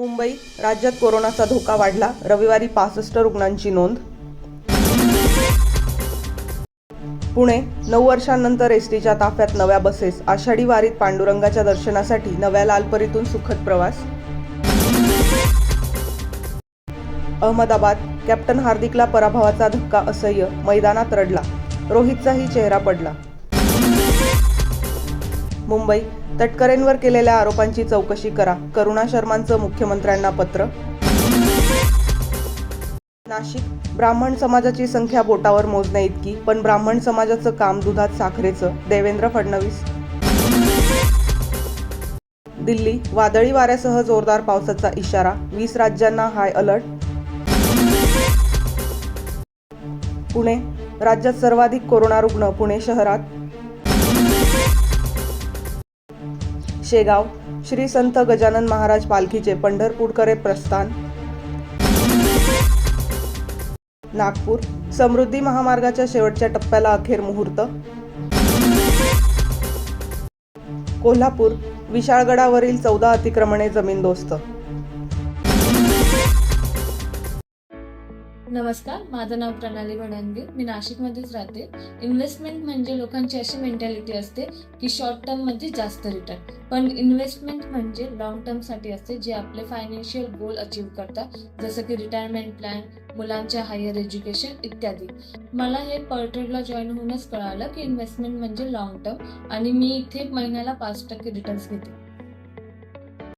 मुंबई राज्यात कोरोनाचा धोका वाढला. रविवारी पासष्ट रुग्णांची नोंद. पुणे नऊ वर्षांनंतर एस टीच्या ताफ्यात नव्या बसेस. आषाढी वारीत पांडुरंगाच्या दर्शनासाठी नव्या लालपरीतून सुखद प्रवास. अहमदाबाद कॅप्टन हार्दिकला पराभवाचा धक्का असह्य. मैदानात रडला. रोहितचाही चेहरा पडला. मुंबई. तटकरेंवर केलेल्या आरोपांची चौकशी करा. करुणा शर्मांचं मुख्यमंत्र्यांना पत्र. नाशिक. ब्राह्मण समाजाची संख्या बोटावर मोजण्या इतकी पण ब्राह्मण समाजाचं काम दुधात साखरेचं. देवेंद्र फडणवीस. दिल्ली. वादळी वाऱ्यासह जोरदार पावसाचा इशारा. वीस राज्यांना हाय अलर्ट. पुणे. राज्यात सर्वाधिक कोरोना रुग्ण पुणे शहरात. शेगाव श्री संत गजानन महाराज पालखीचे पंढरपूरकडे प्रस्थान. नागपूर समृद्धी महामार्गाच्या शेवटच्या टप्प्याला अखेर मुहूर्त. कोल्हापूर विशाळगडावरील चौदा अतिक्रमणे जमीनदोस्त नमस्कार माझं नाव प्रणाली भडांगे मी नाशिकमध्येच राहते. इन्व्हेस्टमेंट म्हणजे लोकांची अशी मेंटॅलिटी असते की शॉर्ट टर्म म्हणजे जास्त रिटर्न पण इन्व्हेस्टमेंट म्हणजे लॉंग टर्मसाठी असते जे आपले फायनान्शियल गोल अचीव करतात. जसं की रिटायरमेंट प्लॅन मुलांच्या हायर एज्युकेशन इत्यादी. मला हे पर्ट्रेडला जॉईन होऊनच कळालं की इन्व्हेस्टमेंट म्हणजे लॉंग टर्म आणि मी इथे महिन्याला पाच टक्के रिटर्न्स घेते.